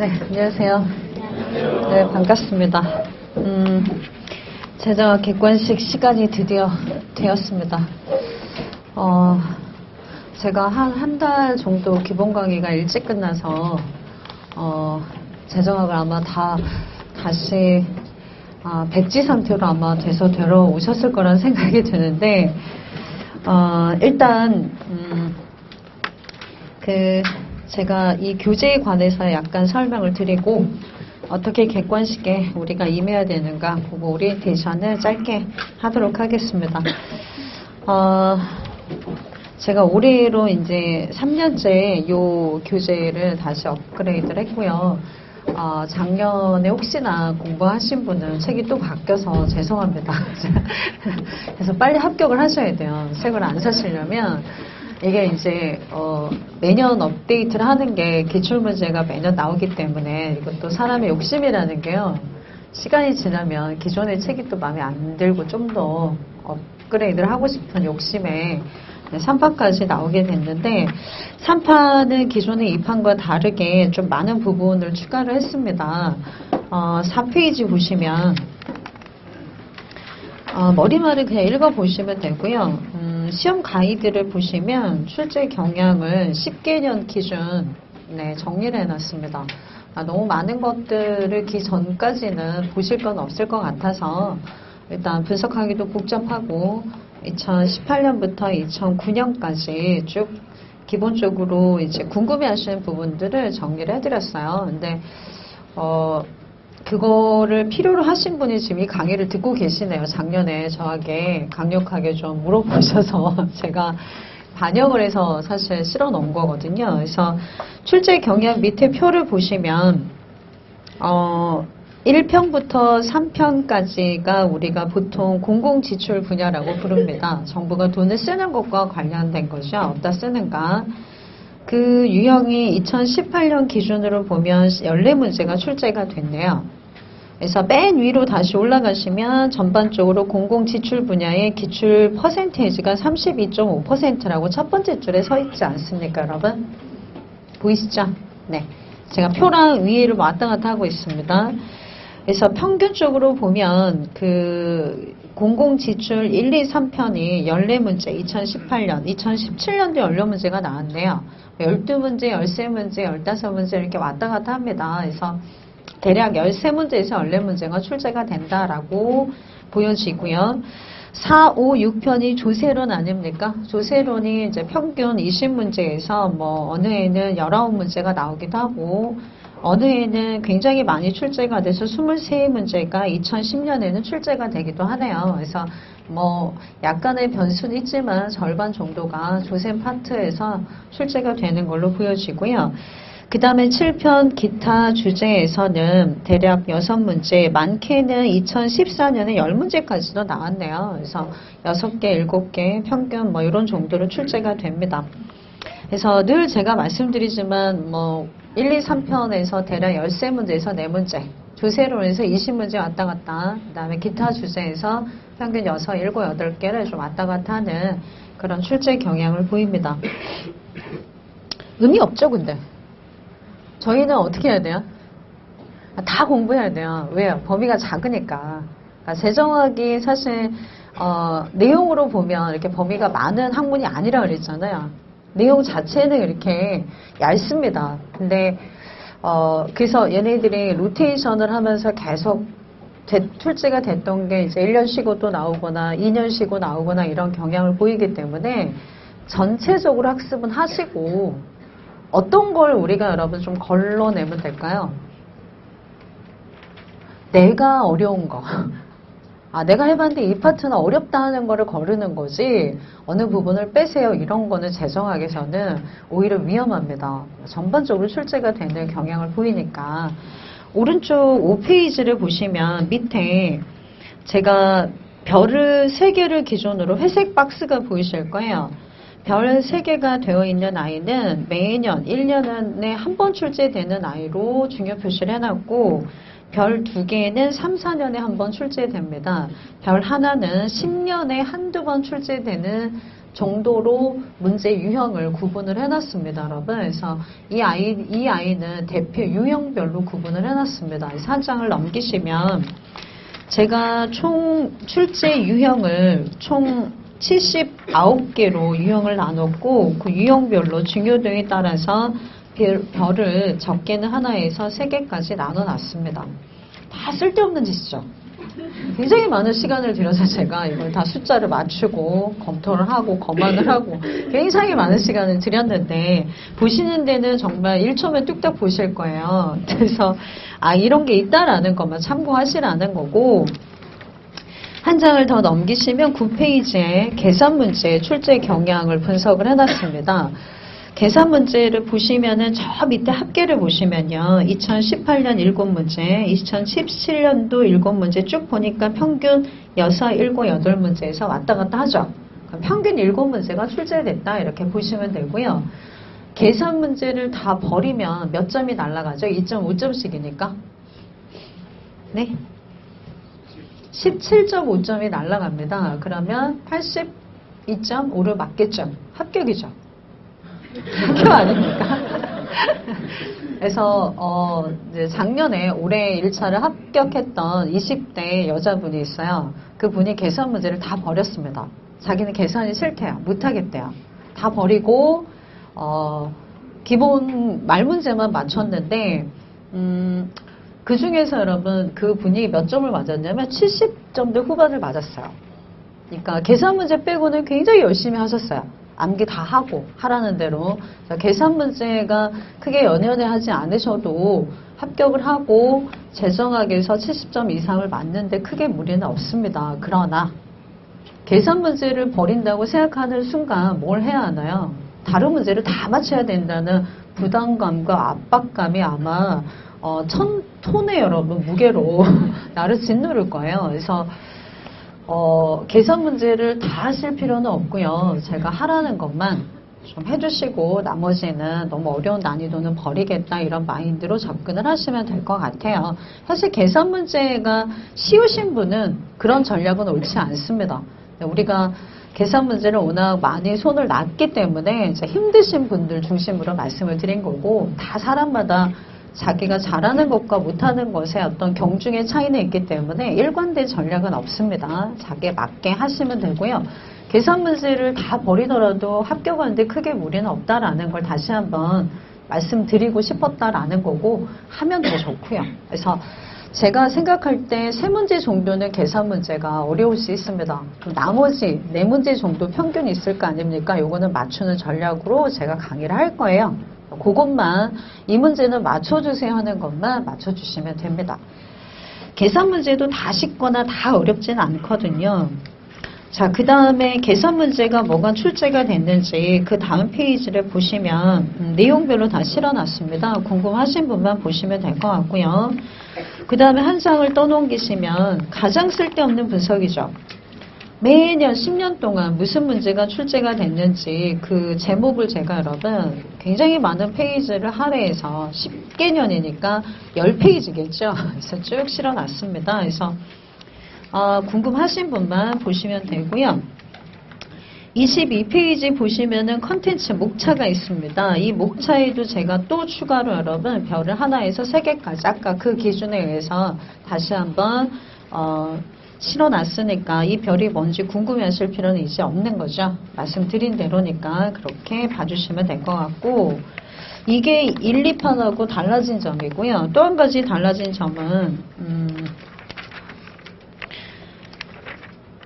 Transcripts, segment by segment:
네, 안녕하세요. 네, 반갑습니다. 음, 제자 객관식 시간이 드디어 되었습니다. 어, 제가 한 한 달 정도 기본 강의가 일찍 끝나서 어, 재정학을 아마 다 다시 아, 백지 상태로 아마 돼서 되러 오셨을 거란 생각이 드는데 어, 일단 음, 그 제가 이 교재에 관해서 약간 설명을 드리고 어떻게 객관식에 우리가 임해야 되는가 그거 오리엔테이션을 짧게 하도록 하겠습니다. 어, 제가 올해로 이제 3년째 이 교재를 다시 업그레이드를 했고요. 어, 작년에 혹시나 공부하신 분은 책이 또 바뀌어서 죄송합니다. 그래서 빨리 합격을 하셔야 돼요. 책을 안 사시려면 이게 이제 어, 매년 업데이트를 하는 게 기출 문제가 매년 나오기 때문에 이것도 사람의 욕심이라는 게요. 시간이 지나면 기존의 책이 또 마음에 안 들고 좀 더 업그레이드를 하고 싶은 욕심에 3판까지 나오게 됐는데 3판은 기존의 2판과 다르게 좀 많은 부분을 추가를 했습니다. 어, 4페이지 보시면 어, 머리말을 그냥 읽어보시면 되고요. 음, 시험 가이드를 보시면 출제 경향을 10개년 기준 네, 정리를 해놨습니다. 아, 너무 많은 것들을 기 전까지는 보실 건 없을 것 같아서 일단 분석하기도 복잡하고 2018년부터 2009년까지 쭉 기본적으로 이제 궁금해 하시는 부분들을 정리를 해드렸어요. 근데, 어, 그거를 필요로 하신 분이 지금 이 강의를 듣고 계시네요. 작년에 저에게 강력하게 좀 물어보셔서 제가 반영을 해서 사실 실어 놓은 거거든요. 그래서 출제 경향 밑에 표를 보시면, 어, 1편부터 3편까지가 우리가 보통 공공지출 분야라고 부릅니다. 정부가 돈을 쓰는 것과 관련된 것이 어디다 쓰는가. 그 유형이 2018년 기준으로 보면 14문제가 출제가 됐네요. 그래서 맨 위로 다시 올라가시면 전반적으로 공공 지출 분야의 기출 퍼센테이지가 32.5%라고 첫 번째 줄에 서 있지 않습니까, 여러분? 보이시죠? 네. 제가 표랑 위를 왔다 갔다 하고 있습니다. 그래서 평균적으로 보면 그 공공지출 1, 2, 3편이 14문제 2018년, 2017년도 14문제가 나왔네요. 12문제, 13문제, 15문제 이렇게 왔다 갔다 합니다. 그래서 대략 13문제에서 14문제가 출제가 된다라고 보여지고요. 4, 5, 6편이 조세론 아닙니까? 조세론이 이제 평균 20문제에서 뭐 어느 해는 19문제가 나오기도 하고 어느 해는 굉장히 많이 출제가 돼서 23문제가 2010년에는 출제가 되기도 하네요. 그래서 뭐 약간의 변수는 있지만 절반 정도가 조세 파트에서 출제가 되는 걸로 보여지고요. 그 다음에 7편 기타 주제에서는 대략 6문제, 많게는 2014년에 10문제까지도 나왔네요. 그래서 6개, 7개, 평균 뭐 이런 정도로 출제가 됩니다. 그래서 늘 제가 말씀드리지만 뭐 1, 2, 3편에서 대략 13문제에서 4문제, 조세론에서 20문제 왔다 갔다, 그 다음에 기타 주제에서 평균 6, 7, 8개를 좀 왔다 갔다 하는 그런 출제 경향을 보입니다. 의미 없죠, 근데? 저희는 어떻게 해야 돼요? 다 공부해야 돼요. 왜요? 범위가 작으니까. 그러니까 재정학이 사실 어, 내용으로 보면 이렇게 범위가 많은 학문이 아니라 그랬잖아요. 내용 자체는 이렇게 얇습니다. 근데 어, 그래서 얘네들이 로테이션을 하면서 계속 대, 출제가 됐던 게 이제 1년 쉬고 또 나오거나 2년 쉬고 나오거나 이런 경향을 보이기 때문에 전체적으로 학습은 하시고 어떤 걸 우리가 여러분 좀 걸러내면 될까요? 내가 어려운 거. 아, 내가 해봤는데 이 파트는 어렵다 하는 거를 거르는 거지, 어느 부분을 빼세요. 이런 거는 재정학에서는 오히려 위험합니다. 전반적으로 출제가 되는 경향을 보이니까. 오른쪽 5페이지를 보시면 밑에 제가 별을 3개를 기준으로 회색 박스가 보이실 거예요. 별 3개가 되어 있는 아이는 매년 1년에 한 번 출제되는 아이로 중요 표시를 해놨고 별 2개는 3, 4년에 한 번 출제됩니다. 별 하나는 10년에 한두 번 출제되는 정도로 문제 유형을 구분을 해놨습니다, 여러분. 그래서 이 아이, 이 아이는 대표 유형별로 구분을 해놨습니다. 사 장을 넘기시면 제가 총 출제 유형을 총 79개로 유형을 나눴고 그 유형별로 중요도에 따라서 별, 별을 적게는 하나에서 3개까지 나눠놨습니다. 다 쓸데없는 짓이죠. 굉장히 많은 시간을 들여서 제가 이걸 다 숫자를 맞추고 검토를 하고 검안을 하고 굉장히 많은 시간을 들였는데 보시는 데는 정말 1초면 뚝딱 보실 거예요. 그래서 아 이런 게 있다라는 것만 참고하시라는 거고 한 장을 더 넘기시면 9페이지에 계산 문제 출제 경향을 분석을 해놨습니다. 계산 문제를 보시면은 저 밑에 합계를 보시면요. 2018년 7문제, 2017년도 7문제 쭉 보니까 평균 6, 7, 8문제에서 왔다 갔다 하죠. 평균 7문제가 출제됐다 이렇게 보시면 되고요. 계산 문제를 다 버리면 몇 점이 날라가죠? 2.5점씩이니까. 네. 17.5점이 날라갑니다. 그러면 82.5를 맞겠죠? 합격이죠? 합격 아닙니까? 그래서 어 작년에 올해 1차를 합격했던 20대 여자분이 있어요. 그분이 계산 문제를 다 버렸습니다. 자기는 계산이 싫대요. 못하겠대요. 다 버리고 어 기본 말 문제만 맞췄는데 음, 그 중에서 여러분 그 분이 몇 점을 맞았냐면 70점대 후반을 맞았어요. 그러니까 계산 문제 빼고는 굉장히 열심히 하셨어요. 암기 다 하고 하라는 대로 계산 문제가 크게 연연해 하지 않으셔도 합격을 하고 재정학에서 70점 이상을 맞는데 크게 무리는 없습니다. 그러나 계산 문제를 버린다고 생각하는 순간 뭘 해야 하나요? 다른 문제를 다 맞춰야 된다는 부담감과 압박감이 아마 어, 천 톤의 여러분 무게로 나를 짓누를 거예요. 그래서 어, 계산 문제를 다 하실 필요는 없고요. 제가 하라는 것만 좀 해주시고 나머지는 너무 어려운 난이도는 버리겠다 이런 마인드로 접근을 하시면 될 것 같아요. 사실 계산 문제가 쉬우신 분은 그런 전략은 옳지 않습니다. 우리가 계산 문제를 워낙 많이 손을 놨기 때문에 힘드신 분들 중심으로 말씀을 드린 거고 다 사람마다 자기가 잘하는 것과 못하는 것의 어떤 경중의 차이는 있기 때문에 일관된 전략은 없습니다. 자기에 맞게 하시면 되고요. 계산 문제를 다 버리더라도 합격하는데 크게 무리는 없다라는 걸 다시 한번 말씀드리고 싶었다라는 거고 하면 더 좋고요. 그래서 제가 생각할 때 세 문제 정도는 계산 문제가 어려울 수 있습니다. 나머지 네 문제 정도 평균이 있을 거 아닙니까? 요거는 맞추는 전략으로 제가 강의를 할 거예요. 그것만 이 문제는 맞춰주세요 하는 것만 맞춰주시면 됩니다. 계산 문제도 다 쉽거나 다 어렵진 않거든요. 자, 그 다음에 계산 문제가 뭐가 출제가 됐는지 그 다음 페이지를 보시면 음, 내용별로 다 실어놨습니다. 궁금하신 분만 보시면 될 것 같고요. 그 다음에 한 장을 떠넘기시면 가장 쓸데없는 분석이죠. 매년 10년 동안 무슨 문제가 출제가 됐는지 그 제목을 제가 여러분 굉장히 많은 페이지를 할애해서 10개년이니까 10페이지겠죠. 그래서 쭉 실어놨습니다. 그래서 어, 궁금하신 분만 보시면 되고요. 22페이지 보시면은 컨텐츠 목차가 있습니다. 이 목차에도 제가 또 추가로 여러분 별을 하나에서 세 개까지 아까 그 기준에 의해서 다시 한번 어, 실어놨으니까 이 별이 뭔지 궁금해하실 필요는 이제 없는 거죠. 말씀드린 대로니까 그렇게 봐주시면 될 것 같고 이게 1, 2판하고 달라진 점이고요. 또 한 가지 달라진 점은 음,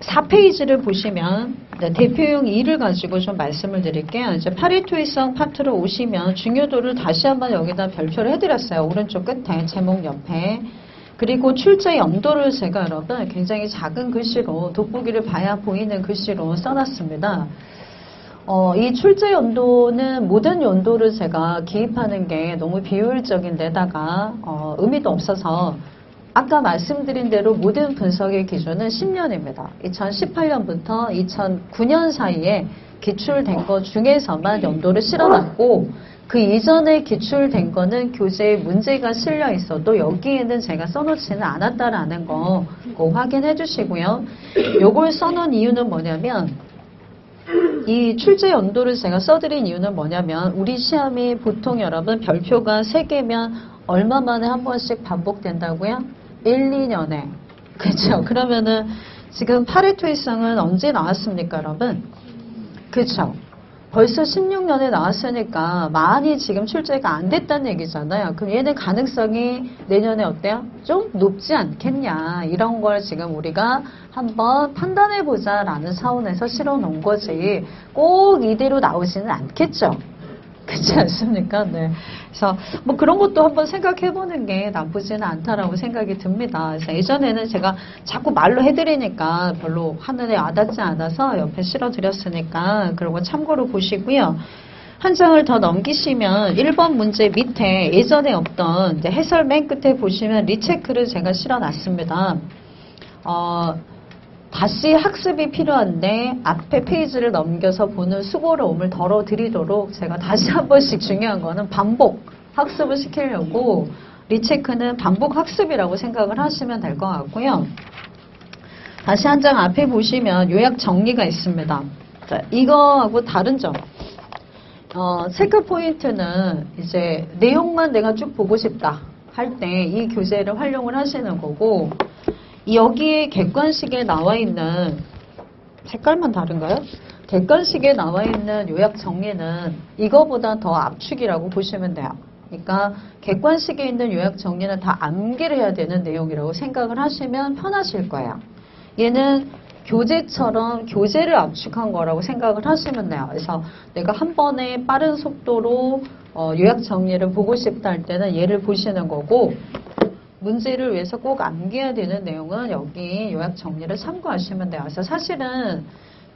4페이지를 보시면 네, 대표용 2를 가지고 좀 말씀을 드릴게요. 이제 파리토이성 파트로 오시면 중요도를 다시 한번 여기다 별표를 해드렸어요. 오른쪽 끝에 제목 옆에. 그리고 출제 연도를 제가 여러분 굉장히 작은 글씨로 돋보기를 봐야 보이는 글씨로 써놨습니다. 어, 이 출제 연도는 모든 연도를 제가 기입하는 게 너무 비효율적인 데다가 어, 의미도 없어서 아까 말씀드린 대로 모든 분석의 기준은 10년입니다. 2018년부터 2009년 사이에 기출된 것 중에서만 연도를 실어놨고 그 이전에 기출된 거는 교재에 문제가 실려 있어도 여기에는 제가 써놓지는 않았다라는 거 확인해 주시고요. 요걸 써놓은 이유는 뭐냐면 이 출제 연도를 제가 써드린 이유는 뭐냐면 우리 시험이 보통 여러분 별표가 3개면 얼마 만에 한 번씩 반복된다고요? 1, 2년에. 그렇죠. 그러면은 지금 파레토 일성은 언제 나왔습니까, 여러분? 그렇죠. 벌써 16년에 나왔으니까 많이 지금 출제가 안 됐다는 얘기잖아요. 그럼 얘는 가능성이 내년에 어때요? 좀 높지 않겠냐. 이런 걸 지금 우리가 한번 판단해 보자라는 차원에서 실어 놓은 거지. 꼭 이대로 나오지는 않겠죠. 그렇지 않습니까? 네. 그래서 뭐 그런 것도 한번 생각해 보는 게 나쁘지는 않다라고 생각이 듭니다. 그래서 예전에는 제가 자꾸 말로 해드리니까 별로 하늘에 와닿지 않아서 옆에 실어 드렸으니까 그런 거 참고로 보시고요. 한 장을 더 넘기시면 1번 문제 밑에 예전에 없던 해설 맨 끝에 보시면 리체크를 제가 실어 놨습니다. 어, 다시 학습이 필요한데 앞에 페이지를 넘겨서 보는 수고로움을 덜어드리도록 제가 다시 한 번씩 중요한 거는 반복 학습을 시키려고 리체크는 반복 학습이라고 생각을 하시면 될 것 같고요. 다시 한 장 앞에 보시면 요약 정리가 있습니다. 자, 이거하고 다른 점. 어, 체크 포인트는 이제 내용만 내가 쭉 보고 싶다 할 때 이 교재를 활용을 하시는 거고 여기에 객관식에 나와 있는 색깔만 다른가요? 객관식에 나와 있는 요약 정리는 이거보다 더 압축이라고 보시면 돼요. 그러니까 객관식에 있는 요약 정리는 다 암기를 해야 되는 내용이라고 생각을 하시면 편하실 거예요. 얘는 교재처럼 교재를 압축한 거라고 생각을 하시면 돼요. 그래서 내가 한 번에 빠른 속도로 어, 요약 정리를 보고 싶다 할 때는 얘를 보시는 거고 문제를 위해서 꼭 암기해야 되는 내용은 여기 요약 정리를 참고하시면 돼요. 그래서 사실은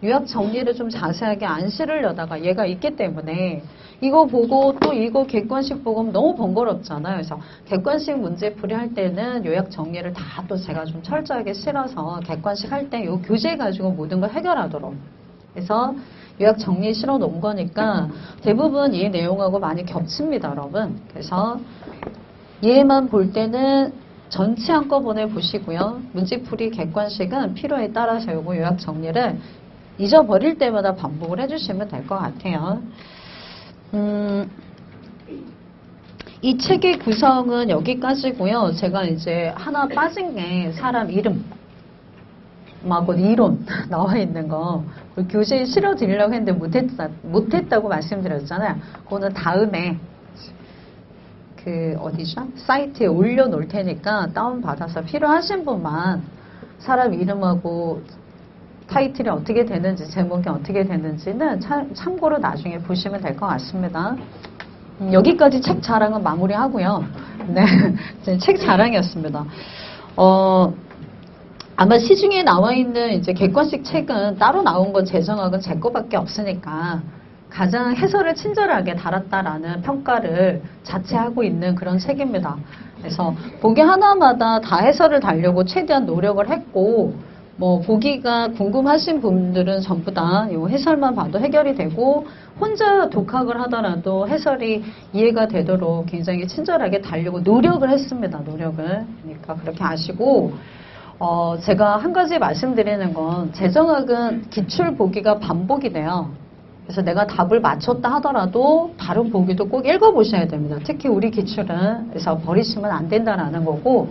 요약 정리를 좀 자세하게 안 실으려다가 얘가 있기 때문에 이거 보고 또 이거 객관식 보고 너무 번거롭잖아요. 그래서 객관식 문제 풀이할 때는 요약 정리를 다 또 제가 좀 철저하게 실어서 객관식 할 때 요 교재 가지고 모든 걸 해결하도록 그래서 요약 정리 실어 놓은 거니까 대부분 이 내용하고 많이 겹칩니다, 여러분. 그래서 얘만 볼 때는 전체 한꺼번에 보시고요. 문제풀이 객관식은 필요에 따라서 요거 요약 정리를 잊어버릴 때마다 반복을 해주시면 될 것 같아요. 음, 이 책의 구성은 여기까지고요. 제가 이제 하나 빠진 게 사람 이름. 하고 이론 나와 있는 거 교재에 실어 드리려고 했는데 못했다, 못했다고 말씀드렸잖아요. 그거는 다음에 그 어디죠? 사이트에 올려놓을 테니까 다운받아서 필요하신 분만 사람 이름하고 타이틀이 어떻게 되는지 제목이 어떻게 되는지는 참, 참고로 나중에 보시면 될 것 같습니다. 음, 여기까지 책 자랑은 마무리하고요. 네, 책 자랑이었습니다. 어, 아마 시중에 나와 있는 이제 객관식 책은 따로 나온 건 재정학은 제 거밖에 없으니까 가장 해설을 친절하게 달았다라는 평가를 자체하고 있는 그런 책입니다. 그래서 보기 하나마다 다 해설을 달려고 최대한 노력을 했고 뭐 보기가 궁금하신 분들은 전부 다 이 해설만 봐도 해결이 되고 혼자 독학을 하더라도 해설이 이해가 되도록 굉장히 친절하게 달려고 노력을 했습니다. 노력을. 그러니까 그렇게 아시고 어 제가 한 가지 말씀드리는 건 재정학은 기출 보기가 반복이 돼요. 그래서 내가 답을 맞췄다 하더라도 다른 보기도 꼭 읽어보셔야 됩니다. 특히 우리 기출은 그래서 버리시면 안 된다라는 거고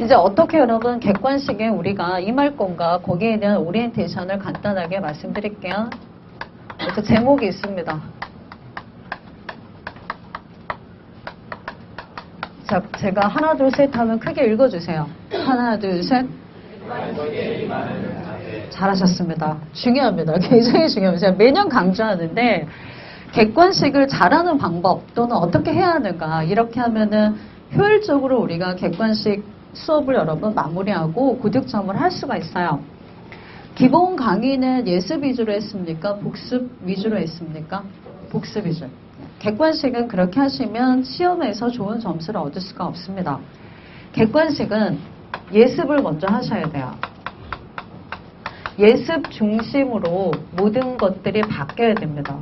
이제 어떻게 여러분 객관식에 우리가 임할 건가 거기에 대한 오리엔테이션을 간단하게 말씀드릴게요. 그래서 제목이 있습니다. 자, 제가 하나 둘 셋 하면 크게 읽어주세요. 하나 둘 셋. 잘하셨습니다. 중요합니다. 굉장히 중요합니다. 제가 매년 강조하는데 객관식을 잘하는 방법 또는 어떻게 해야 하는가 이렇게 하면은 효율적으로 우리가 객관식 수업을 여러분 마무리하고 고득점을 할 수가 있어요. 기본 강의는 예습 위주로 했습니까? 복습 위주로 했습니까? 복습 위주. 객관식은 그렇게 하시면 시험에서 좋은 점수를 얻을 수가 없습니다. 객관식은 예습을 먼저 하셔야 돼요. 예습 중심으로 모든 것들이 바뀌어야 됩니다.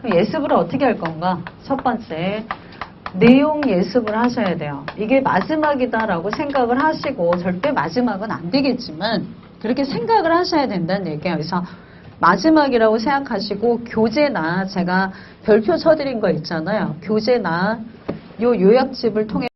그럼 예습을 어떻게 할 건가? 첫 번째, 내용 예습을 하셔야 돼요. 이게 마지막이다라고 생각을 하시고 절대 마지막은 안 되겠지만 그렇게 생각을 하셔야 된다는 얘기예요. 그래서 마지막이라고 생각하시고 교재나 제가 별표 쳐드린 거 있잖아요. 교재나 요 요약집을 통해